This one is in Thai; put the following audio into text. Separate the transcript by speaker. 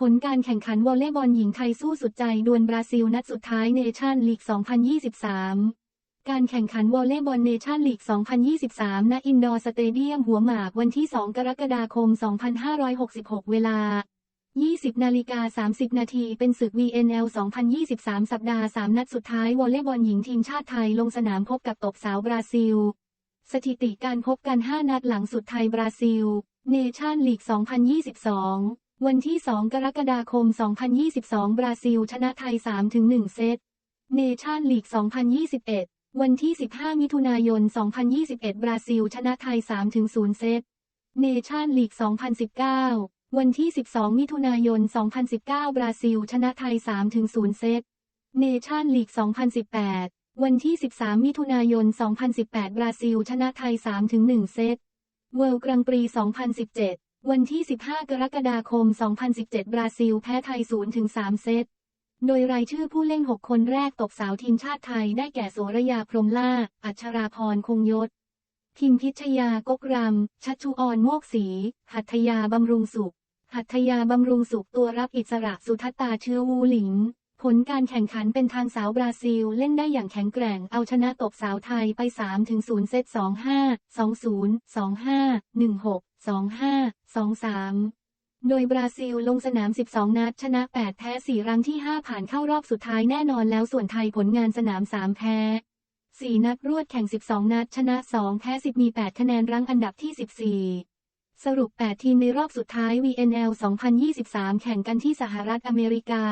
Speaker 1: ผลการแข่งขันวอลเลย์บอลหญิงไทยสู้สุดใจดวลบราซิลนัดสุดท้ายเนชั่นลีก 2023 การแข่งขันวอลเลย์บอลเนชั่นลีก 2023 ณ อินดอร์สเตเดียมหัวหมากวันที่ 2 กรกฎาคม 2566 เวลา 20 นาฬิกา 30 นาทีเป็นศึก VNL 2023 สัปดาห์ 3 นัดสุดท้ายวอลเลย์บอลหญิงทีมชาติไทยลงสนามพบกับตบสาวบราซิล สถิติการพบกัน 5 นัดหลังสุดไทยบราซิล เนชั่นลีก 2022 วันที่ 2 กรกฎาคม 2022 บราซิล ชนะไทย 3-1 เซต เนชั่นลีก 2021 วันที่ 15 มิถุนายน 2021 บราซิล ชนะไทย 3-0 เซต เนชั่นลีก 2019 วันที่ 12 มิถุนายน 2019 บราซิล ชนะไทย 3-0 เซต เนชั่นลีก 2018 วันที่ 13 มิถุนายน 2018 บราซิล ชนะไทย 3-1 เซต เวิลด์กรังปรี 2017 วันที่ 15 กรกฎาคม 2017 บราซิล แพ้ไทย 0-3 เซต โดยรายชื่อผู้เล่น 6 คนแรกตกสาวทีมชาติไทยได้แก่โสระยาพรหมล่า อัชราพรคงยศ พิมพิชยากกรำชัชชุออนโมกศรี หัตถยาบำรุงสุข หัตถยาบำรุงสุขตัวรับอิสระสุทัตตาเชื้อวูหลิง ผลการแข่งขันเป็นทางสาวบราซิลเล่นได้อย่างแข็งแกร่ง เอาชนะตบสาวไทยไป 3-0 เซต 2-5 2-0 2-5 1-6 2-5 2-3 โดยบราซิลลงสนาม 12 นัด ชนะ 8 แพ้ 4 รังที่ 5 ผ่านเข้ารอบสุดท้ายแน่นอนแล้วส่วนไทยผลงานสนาม 3 แพ้ 4 นัดรวดแข่ง 12 นัด ชนะ 2 แพ้ 10 มี 8 คะแนนรั้งอันดับที่ 14สรุป 8 ทีมในรอบสุดท้าย VNL 2023 แข่งกันที่สหรัฐอเมริกา